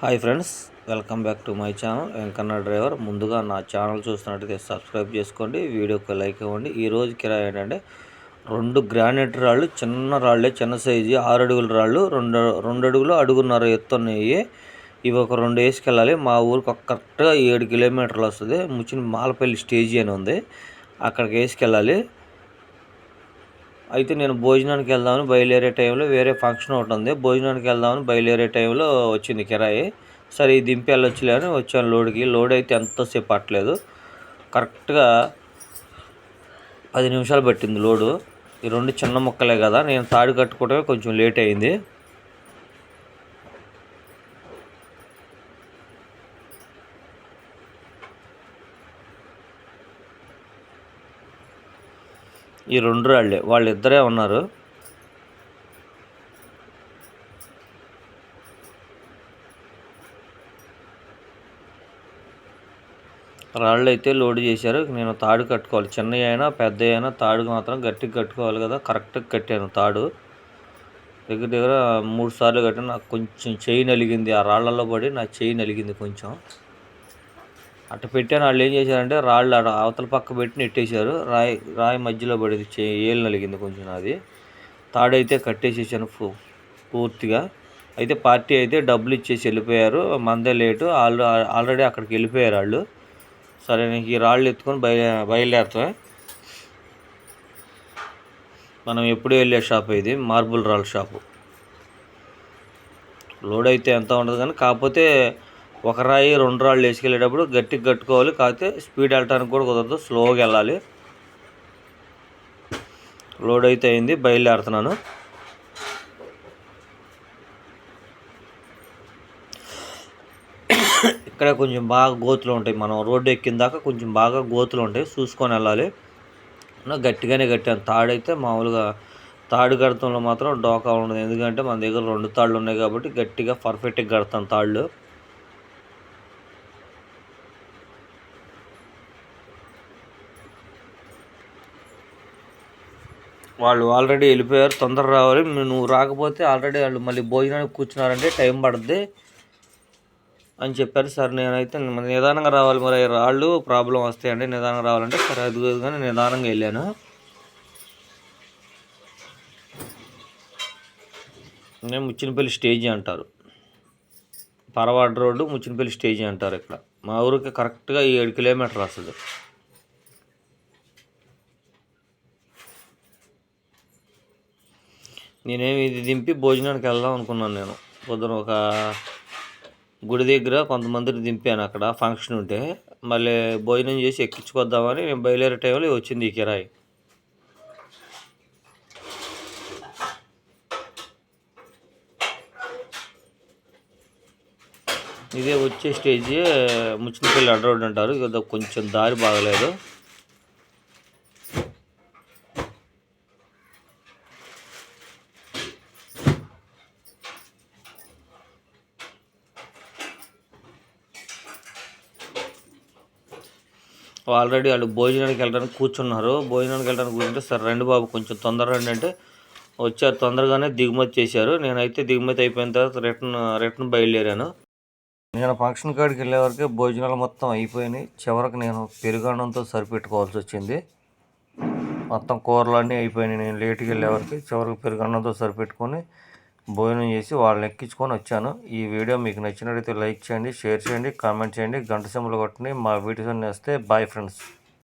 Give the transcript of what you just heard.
Hi friends welcome back to my channel. Venkanna driver. ముందుగా నా channel చూస్తున్నట్టయితే subscribe చేసుకోండి వీడియోకి లైక్ ఇవ్వండి. ఈ రోజు కిరాయి ఏంటంటే రెండు గ్రానైట్ రాళ్ళు చిన్న రాళ్ళే చిన్న సైజు ఆరు అడుగుల రాళ్ళు రెండు రెండు అడుగులు అడుగున్నర ఎత్తున్నాయి ఇవి ఒక రెండు వేసుకెళ్ళాలి. మా ఊరికి కరెక్ట్గా ఏడు కిలోమీటర్లు వస్తుంది. ముచ్చిన మాలపల్లి స్టేజీ అని ఉంది. అక్కడికి వేసుకెళ్ళాలి. అయితే నేను భోజనానికి వెళ్దామని బయలుదేరే టైంలో వేరే ఫంక్షన్ ఒకటి ఉంది. భోజనానికి వెళ్దామని బయలుదేరే టైంలో వచ్చింది కిరాయి. సరే ఇది దింపి వెళ్ళొచ్చులే అని వచ్చాను లోడ్కి. లోడ్ అయితే ఎంతసేపు పట్టలేదు. కరెక్ట్గా పది నిమిషాలు పట్టింది లోడు. ఈ రెండు చిన్న ముక్కలే కదా నేను తాడు కట్టుకోవడమే కొంచెం లేట్ అయింది. ఈ రెండు రాళ్ళే. వాళ్ళిద్దరే ఉన్నారు. రాళ్ళు అయితే లోడ్ చేశారు. నేను తాడు కట్టుకోవాలి. చిన్న అయినా పెద్ద అయినా తాడు మాత్రం గట్టిగా కట్టుకోవాలి కదా. కరెక్ట్గా కట్టాను తాడు. దగ్గర దగ్గర మూడు సార్లు కట్టాను. నాకు కొంచెం చెయ్యి నలిగింది. ఆ రాళ్ళల్లో పడి నా చెయ్యి నలిగింది కొంచెం. అట్ట పెట్టాను వాళ్ళు ఏం చేశారంటే రాళ్ళు ఆడ అవతల పక్క పెట్టి నెట్టేశారు. రాయి రాయి మధ్యలో పడింది చే ఏళ్ళు నలిగింది కొంచెం అది తాడైతే కట్టేసేసాను పూర్తిగా. అయితే పార్టీ అయితే డబ్బులు ఇచ్చేసి వెళ్ళిపోయారు. మందే లేటు వాళ్ళు ఆల్రెడీ అక్కడికి వెళ్ళిపోయారు వాళ్ళు. సరే నీకు ఈ రాళ్ళు ఎత్తుకొని బయ బయలుదేరుతాం మనం ఎప్పుడు వెళ్ళే షాప్ ఇది మార్బుల్ రాళ్ళ షాపు. లోడ్ అయితే ఎంత ఉండదు కానీ కాకపోతే ఒక రాయి రెండు రాళ్ళు వేసుకెళ్ళేటప్పుడు గట్టిగా కట్టుకోవాలి. కాకపోతే స్పీడ్ వెళ్ళటానికి కూడా కుదరదు. స్లోగా వెళ్ళాలి. లోడ్ అయితే అయింది. బయలుదేరుతున్నాను. ఇక్కడ కొంచెం బాగా గోతులు ఉంటాయి. మనం రోడ్డు ఎక్కిన దాకా కొంచెం బాగా గోతులు ఉంటాయి. చూసుకొని వెళ్ళాలి. గట్టిగానే కట్టాను. తాడైతే మామూలుగా తాడు కడతంలో మాత్రం డోకా ఉండదు. ఎందుకంటే మన దగ్గర రెండు తాళ్ళు ఉన్నాయి కాబట్టి గట్టిగా పర్ఫెక్ట్గా కడతాను తాళ్ళు. వాళ్ళు ఆల్రెడీ వెళ్ళిపోయారు తొందర రావాలి. నువ్వు రాకపోతే ఆల్రెడీ వాళ్ళు మళ్ళీ భోజనానికి కూర్చున్నారంటే టైం పడుద్ది అని చెప్పారు. సార్ నేనైతే నిదానంగా రావాలి మరి. రాళ్ళు ప్రాబ్లం వస్తాయండి. నిదానంగా రావాలంటే సరే అది కానీ నిదానంగా వెళ్ళాను. నేను ముచ్చినపల్లి స్టేజీ అంటారు. పరవాడ రోడ్డు ముచ్చినపల్లి స్టేజీ అంటారు ఇక్కడ. మా ఊరికి కరెక్ట్గా ఏడు కిలోమీటర్ వస్తుంది. నేనేమి ఇది దింపి భోజనానికి వెళ్దాం అనుకున్నాను నేను. పొద్దున ఒక గుడి దగ్గర కొంతమందిని దింపాను అక్కడ ఫంక్షన్ ఉంటే. మళ్ళీ భోజనం చేసి ఎక్కించుకొద్దామని నేను బయలుదేరే టైంలో వచ్చింది ఈ కిరాయి. ఇదే వచ్చే స్టేజ్ ముచ్చినపల్లి అడ్రోడ్ అంటారు. కొంచెం దారి బాగలేదు. ఆల్రెడీ వాళ్ళు భోజనానికి వెళ్ళడానికి కూర్చున్నారు. భోజనానికి వెళ్ళడానికి కూర్చుంటే సరే రండి బాబు కొంచెం తొందర రండి అంటే వచ్చారు. తొందరగానే దిగుమతి చేశారు. నేనైతే దిగుమతి అయిపోయిన తర్వాత రిటర్న్ రిటర్న్ బయలుదేరాను. నేను ఫంక్షన్ కాడికి వెళ్ళే వరకే భోజనాలు మొత్తం అయిపోయినాయి. చివరికి నేను పెరుగన్నంతో సరిపెట్టుకోవాల్సి వచ్చింది. మొత్తం కూరలు అన్నీ అయిపోయినాయి. నేను లేట్కి వెళ్ళే వరకు చివరికి పెరుగన్నంతో సరిపెట్టుకొని భోజనం చేసి వాళ్ళని ఎక్కించుకొని వచ్చాను. ఈ వీడియో మీకు నచ్చినట్లయితే లైక్ చేయండి షేర్ చేయండి కామెంట్ చేయండి. గంట సింబల్ కొట్టండి. మా వీడియోస్ అన్నీ వస్తే బాయ్ ఫ్రెండ్స్.